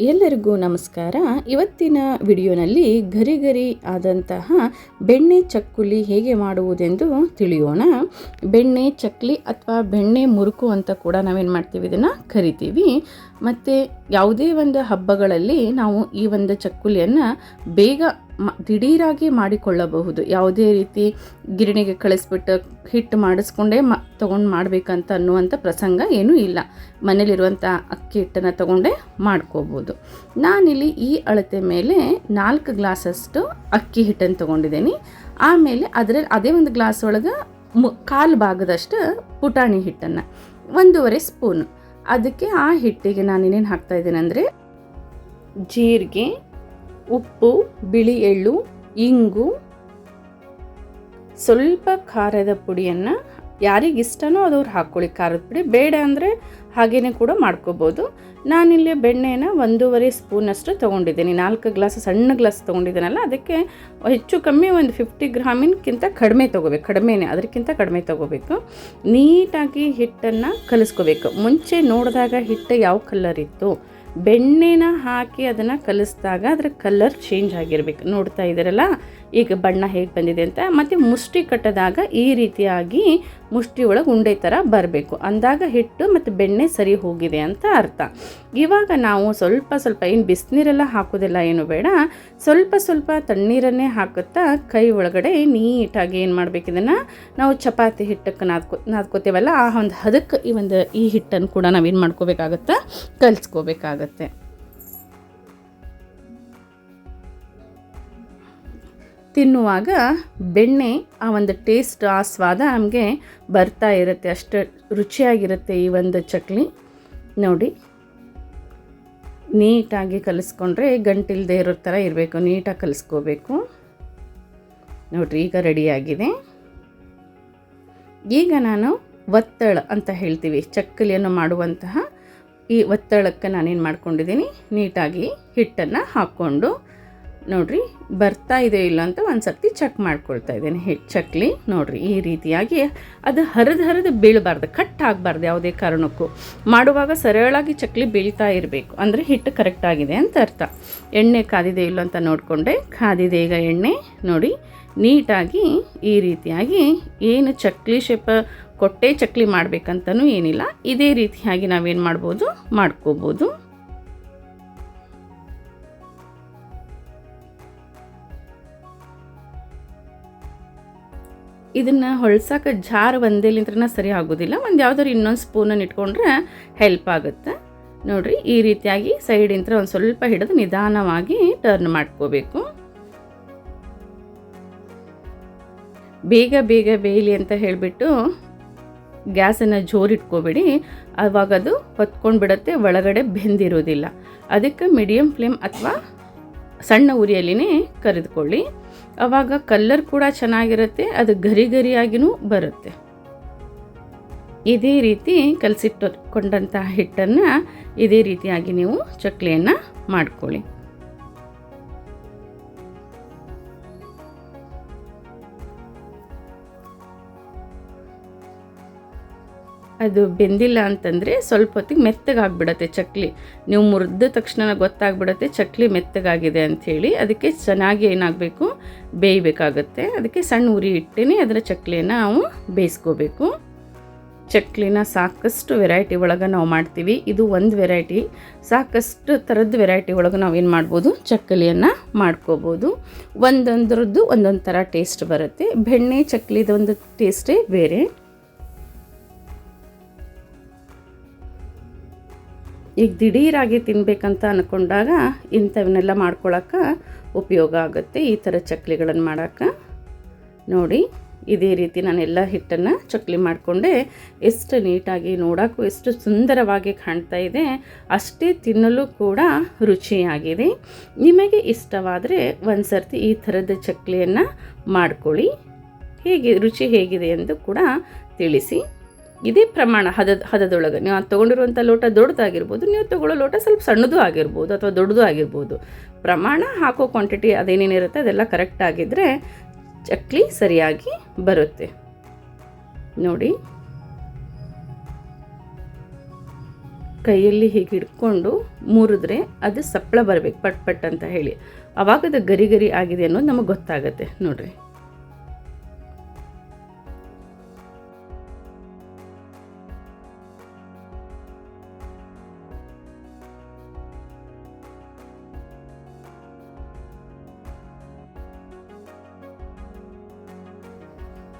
ಎಲ್ಲರಿಗೂ ನಮಸ್ಕಾರ. ಇವತ್ತಿನ ವಿಡಿಯೋನಲ್ಲಿ ಗರಿ ಗರಿ ಆದಂತಹ ಬೆಣ್ಣೆ ಚಕ್ಕುಲಿ ಹೇಗೆ ಮಾಡುವುದೆಂದು ತಿಳಿಯೋಣ. ಬೆಣ್ಣೆ ಚಕ್ಕಲಿ ಅಥವಾ ಬೆಣ್ಣೆ ಮುರುಕು ಅಂತ ಕೂಡ ನಾವೇನು ಮಾಡ್ತೀವಿ? ಇದನ್ನು ಕರಿತೀವಿ. ಮತ್ತು ಯಾವುದೇ ಒಂದು ಹಬ್ಬಗಳಲ್ಲಿ ನಾವು ಈ ಒಂದು ಚಕ್ಕುಲಿಯನ್ನು ಬೇಗ ದಿಢೀರಾಗಿ ಮಾಡಿಕೊಳ್ಳಬಹುದು. ಯಾವುದೇ ರೀತಿ ಗಿರಣಿಗೆ ಕಳಿಸ್ಬಿಟ್ಟು ಹಿಟ್ಟು ಮಾಡಿಸ್ಕೊಂಡೇ ಮ, ತೊಗೊಂಡು ಮಾಡಬೇಕಂತ ಅನ್ನುವಂಥ ಪ್ರಸಂಗ ಏನೂ ಇಲ್ಲ. ಮನೇಲಿರುವಂಥ ಅಕ್ಕಿ ಹಿಟ್ಟನ್ನು ತೊಗೊಂಡೇ ಮಾಡ್ಕೋಬೋದು. ನಾನಿಲ್ಲಿ ಈ ಅಳತೆ ಮೇಲೆ ನಾಲ್ಕು ಗ್ಲಾಸಷ್ಟು ಅಕ್ಕಿ ಹಿಟ್ಟನ್ನು ತೊಗೊಂಡಿದ್ದೀನಿ. ಆಮೇಲೆ ಅದರಲ್ಲಿ ಅದೇ ಒಂದು ಗ್ಲಾಸ್ ಒಳಗೆ ಮು, ಕಾಲು ಭಾಗದಷ್ಟು ಪುಟಾಣಿ ಹಿಟ್ಟನ್ನು, ಒಂದೂವರೆ ಸ್ಪೂನು. ಅದಕ್ಕೆ ಆ ಹಿಟ್ಟಿಗೆ ನಾನು ಇನ್ನೇನು ಹಾಕ್ತಾಯಿದ್ದೀನಿ ಅಂದರೆ ಜೀರಿಗೆ ಉಪ್ಪು, ಬಿಳಿ ಎಳ್ಳು, ಇಂಗು. ಸ್ವಲ್ಪ ಖಾರದ ಪುಡಿಯನ್ನು ಯಾರಿಗಿಷ್ಟನೋ ಅದವ್ರು ಹಾಕ್ಕೊಳ್ಳಿ ಖಾರದ ಪುಡಿ ಬೇಡ ಅಂದರೆ ಹಾಗೇ ಕೂಡ ಮಾಡ್ಕೋಬೋದು. ನಾನಿಲ್ಲಿ ಬೆಣ್ಣೆನ ಒಂದೂವರೆ ಸ್ಪೂನಷ್ಟು ತೊಗೊಂಡಿದ್ದೀನಿ. ನಾಲ್ಕು ಗ್ಲಾಸ್, ಸಣ್ಣ ಗ್ಲಾಸ್ ತೊಗೊಂಡಿದ್ದೀನಲ್ಲ, ಅದಕ್ಕೆ ಹೆಚ್ಚು ಕಮ್ಮಿ ಒಂದು ಫಿಫ್ಟಿ ಗ್ರಾಮಿನ್ಕಿಂತ ಕಡಿಮೆ ತೊಗೋಬೇಕು. ಕಡಿಮೆನೇ, ಅದಕ್ಕಿಂತ ಕಡಿಮೆ ತೊಗೋಬೇಕು. ನೀಟಾಗಿ ಹಿಟ್ಟನ್ನು ಕಲಿಸ್ಕೋಬೇಕು. ಮುಂಚೆ ನೋಡಿದಾಗ ಹಿಟ್ಟು ಯಾವ ಕಲರ್ ಇತ್ತು? ಬೆಣ್ಣೆನ ಹಾಕಿ ಅದನ್ನು ಕಲಿಸಿದಾಗ ಅದರ ಕಲರ್ ಚೇಂಜ್ ಆಗಿರಬೇಕು. ನೋಡ್ತಾ ಇದ್ದೀರಲ್ಲ ಈಗ ಬಣ್ಣ ಹೇಗೆ ಬಂದಿದೆ ಅಂತ ಮತ್ತು ಮುಷ್ಟಿ ಕಟ್ಟದಾಗ ಈ ರೀತಿಯಾಗಿ ಮುಷ್ಟಿ ಒಳಗೆ ಉಂಡೆ ಥರ ಬರಬೇಕು. ಅಂದಾಗ ಹಿಟ್ಟು ಮತ್ತು ಬೆಣ್ಣೆ ಸರಿ ಹೋಗಿದೆ ಅಂತ ಅರ್ಥ. ಇವಾಗ ನಾವು ಸ್ವಲ್ಪ ಸ್ವಲ್ಪ, ಏನು ಬಿಸಿನೀರೆಲ್ಲ ಹಾಕೋದಿಲ್ಲ ಏನು ಬೇಡ. ಸ್ವಲ್ಪ ಸ್ವಲ್ಪ ತಣ್ಣೀರನ್ನೇ ಹಾಕುತ್ತಾ ಕೈ ಒಳಗಡೆ ನೀಟಾಗಿ ಏನು ಮಾಡಬೇಕು ಇದನ್ನು? ನಾವು ಚಪಾತಿ ಹಿಟ್ಟಕ್ಕೆ ನಾದ್ಕೊ, ನಾದ್ಕೋತೇವಲ್ಲ, ಆ ಒಂದು ಹದಕ್ಕೆ ಈ ಒಂದು ಈ ಹಿಟ್ಟನ್ನು ಕೂಡ ನಾವೇನು ಮಾಡ್ಕೋಬೇಕಾಗತ್ತೆ? ಕಲಿಸ್ಕೋಬೇಕಾಗತ್ತೆ. ತಿನ್ನುವಾಗ ಬೆಣ್ಣೆ, ಆ ಒಂದು ಟೇಸ್ಟ್ ಆ ಸ್ವಾದ ನಮಗೆ ಬರ್ತಾ ಇರುತ್ತೆ. ಅಷ್ಟು ರುಚಿಯಾಗಿರುತ್ತೆ ಈ ಒಂದು ಚಕ್ಲಿ. ನೋಡಿ. ನೀಟಾಗಿ ಕಲಿಸ್ಕೊಂಡ್ರೆ ಗಂಟಿಲ್ದೇ ಇರೋ ಥರ ಇರಬೇಕು. ನೀಟಾಗಿ ಕಲಿಸ್ಕೋಬೇಕು. ನೋಡಿರಿ, ಈಗ ರೆಡಿಯಾಗಿದೆ. ಈಗ ನಾನು ಒತ್ತಳ ಅಂತ ಹೇಳ್ತೀವಿ. ಚಕ್ಕಲಿಯನ್ನು ಮಾಡುವಂತಹ ಈ ಒತ್ತಳಕ್ಕೆ ನಾನೇನು ಮಾಡ್ಕೊಂಡಿದ್ದೀನಿ? ನೀಟಾಗಿ ಹಿಟ್ಟನ್ನು ಹಾಕ್ಕೊಂಡು ನೋಡಿರಿ, ಬರ್ತಾ ಇದೆ ಇಲ್ಲ ಅಂತ ಒಂದು ಸರ್ತಿ ಚೆಕ್ ಮಾಡ್ಕೊಳ್ತಾ ಇದ್ದೇನೆ. ಹಿಟ್ಟು ಚಕ್ಲಿ ನೋಡಿರಿ, ಈ ರೀತಿಯಾಗಿ ಅದು ಹರಿದು ಹರಿದು ಬೀಳಬಾರ್ದು ಕಟ್ ಆಗಬಾರ್ದು ಯಾವುದೇ ಕಾರಣಕ್ಕೂ. ಮಾಡುವಾಗ ಸರಳಾಗಿ ಚಕ್ಲಿ ಬೀಳ್ತಾ ಇರಬೇಕು. ಅಂದರೆ ಹಿಟ್ಟು ಕರೆಕ್ಟಾಗಿದೆ ಅಂತ ಅರ್ಥ. ಎಣ್ಣೆ ಕಾದಿದೆ ಇಲ್ಲ ಅಂತ ನೋಡಿಕೊಂಡೆ. ಕಾದಿದೆ ಈಗ ಎಣ್ಣೆ. ನೋಡಿ, ನೀಟಾಗಿ ಈ ರೀತಿಯಾಗಿ ಏನು ಚಕ್ಲಿ ಶೇಪ ಕೊಟ್ಟೆ ಚಕ್ಲಿ ಮಾಡಬೇಕಂತನೂ ಏನಿಲ್ಲ. ಇದೇ ರೀತಿಯಾಗಿ ನಾವೇನು ಮಾಡ್ಬೋದು? ಮಾಡ್ಕೋಬೋದು. ಇದನ್ನು ಹೊಳ್ಸೋಕೆ ಜಾರ್ ಒಂದೇಲಿಂತ್ರನ ಸರಿ ಆಗೋದಿಲ್ಲ. ಒಂದು ಯಾವ್ದಾದ್ರು ಇನ್ನೊಂದು ಸ್ಪೂನನ್ನು ಇಟ್ಕೊಂಡ್ರೆ ಹೆಲ್ಪ್ ಆಗುತ್ತೆ. ನೋಡಿರಿ, ಈ ರೀತಿಯಾಗಿ ಸೈಡಿಂತ್ರ ಒಂದು ಸ್ವಲ್ಪ ಹಿಡಿದು ನಿಧಾನವಾಗಿ ಟರ್ನ್ ಮಾಡ್ಕೋಬೇಕು. ಬೇಗ ಬೇಗ ಬೇಯಲಿ ಅಂತ ಹೇಳಿಬಿಟ್ಟು ಗ್ಯಾಸನ್ನು ಜೋರಿಟ್ಕೋಬೇಡಿ. ಅವಾಗ ಅದು ಹೊತ್ಕೊಂಡು ಬಿಡುತ್ತೆ ಒಳಗಡೆ ಬೆಂದಿರೋದಿಲ್ಲ. ಅದಕ್ಕೆ ಮೀಡಿಯಮ್ ಫ್ಲೇಮ್ ಅಥವಾ ಸಣ್ಣ ಉರಿಯಲ್ಲಿನೇ ಕರೆದುಕೊಳ್ಳಿ. ಆವಾಗ ಕಲ್ಲರ್ ಕೂಡ ಚೆನ್ನಾಗಿರುತ್ತೆ, ಅದು ಗರಿ ಗರಿಯಾಗಿಯೂ ಬರುತ್ತೆ. ಇದೇ ರೀತಿ ಕಲಸಿಟ್ಟುಕೊಂಡಂತಹ ಹಿಟ್ಟನ್ನು ಇದೇ ರೀತಿಯಾಗಿ ನೀವು ಚಕ್ಲಿಯನ್ನು ಮಾಡ್ಕೊಳ್ಳಿ. ಅದು ಬೆಂದಿಲ್ಲ ಅಂತಂದರೆ ಸ್ವಲ್ಪ ಹೊತ್ತಿಗೆ ಮೆತ್ತಗಾಗ್ಬಿಡತ್ತೆ ಚಕ್ಲಿ. ನೀವು ಮುರಿದ ತಕ್ಷಣ ಗೊತ್ತಾಗ್ಬಿಡತ್ತೆ ಚಕ್ಲಿ ಮೆತ್ತಗಾಗಿದೆ ಅಂಥೇಳಿ ಅದಕ್ಕೆ ಚೆನ್ನಾಗಿ ಏನಾಗಬೇಕು? ಬೇಯಬೇಕಾಗತ್ತೆ. ಅದಕ್ಕೆ ಸಣ್ಣ ಉರಿ ಇಟ್ಟೇ ಅದರ ಚಕ್ಲಿಯನ್ನು ನಾವು ಬೇಯಿಸ್ಕೋಬೇಕು. ಚಕ್ಲಿನ ಸಾಕಷ್ಟು ವೆರೈಟಿ ಒಳಗೆ ನಾವು ಮಾಡ್ತೀವಿ. ಇದು ಒಂದು ವೆರೈಟಿ. ಸಾಕಷ್ಟು ಥರದ ವೆರೈಟಿ ಒಳಗೆ ನಾವೇನು ಮಾಡ್ಬೋದು? ಚಕ್ಕಲಿಯನ್ನು ಮಾಡ್ಕೋಬೋದು. ಒಂದೊಂದ್ರದ್ದು ಒಂದೊಂದು ಥರ ಟೇಸ್ಟ್ ಬರುತ್ತೆ. ಬೆಣ್ಣೆ, ಚಕ್ಲಿದೊಂದು ಟೇಸ್ಟೇ ಬೇರೆ. ಈಗ ದಿಢೀರಾಗಿ ತಿನ್ನಬೇಕಂತ ಅಂದ್ಕೊಂಡಾಗ ಇಂಥವನ್ನೆಲ್ಲ ಮಾಡ್ಕೊಳಕ್ಕೆ ಉಪಯೋಗ ಆಗುತ್ತೆ. ಈ ಥರ ಚಕ್ಲಿಗಳನ್ನು ಮಾಡೋಕ್ಕೆ. ನೋಡಿ, ಇದೇ ರೀತಿ ನಾನೆಲ್ಲ ಹಿಟ್ಟನ್ನು ಚಕ್ಲಿ ಮಾಡಿಕೊಂಡೆ. ಎಷ್ಟು ನೀಟಾಗಿ ನೋಡೋಕ್ಕೂ ಎಷ್ಟು ಸುಂದರವಾಗಿ ಕಾಣ್ತಾ ಇದೆ. ಅಷ್ಟೇ ತಿನ್ನಲು ಕೂಡ ರುಚಿಯಾಗಿದೆ. ನಿಮಗೆ ಇಷ್ಟವಾದರೆ ಒಂದು ಸರ್ತಿ ಈ ಥರದ ಚಕ್ಲಿಯನ್ನು ಮಾಡ್ಕೊಳ್ಳಿ. ಹೇಗೆ, ರುಚಿ ಹೇಗಿದೆ ಎಂದು ಕೂಡ ತಿಳಿಸಿ. ಇದೇ ಪ್ರಮಾಣ ಹದದ ಹದದೊಳಗೆ. ನೀವು ತೊಗೊಂಡಿರುವಂಥ ಲೋಟ ದೊಡ್ಡದಾಗಿರ್ಬೋದು, ನೀವು ತೊಗೊಳ್ಳೋ ಲೋಟ ಸ್ವಲ್ಪ ಸಣ್ಣದು ಆಗಿರ್ಬೋದು ಅಥವಾ ದೊಡ್ಡದು ಆಗಿರ್ಬೋದು. ಪ್ರಮಾಣ ಹಾಕೋ ಕ್ವಾಂಟಿಟಿ ಅದೇನೇನಿರುತ್ತೆ ಅದೆಲ್ಲ ಕರೆಕ್ಟ್ ಆಗಿದ್ದರೆ ಚಕ್ಲಿ ಸರಿಯಾಗಿ ಬರುತ್ತೆ. ನೋಡಿ. ಕೈಯಲ್ಲಿ ಹೀಗೆ ಹಿಡ್ಕೊಂಡು ಮುರಿದ್ರೆ ಅದು ಸಪ್ಪಳ ಬರಬೇಕು, ಪಟ್ ಪಟ್ ಅಂತ ಹೇಳಿ. ಅವಾಗ ಅದು ಗರಿ ಗರಿ ಆಗಿದೆ ಅನ್ನೋದು ನಮಗೆ ಗೊತ್ತಾಗುತ್ತೆ. ನೋಡ್ರಿ.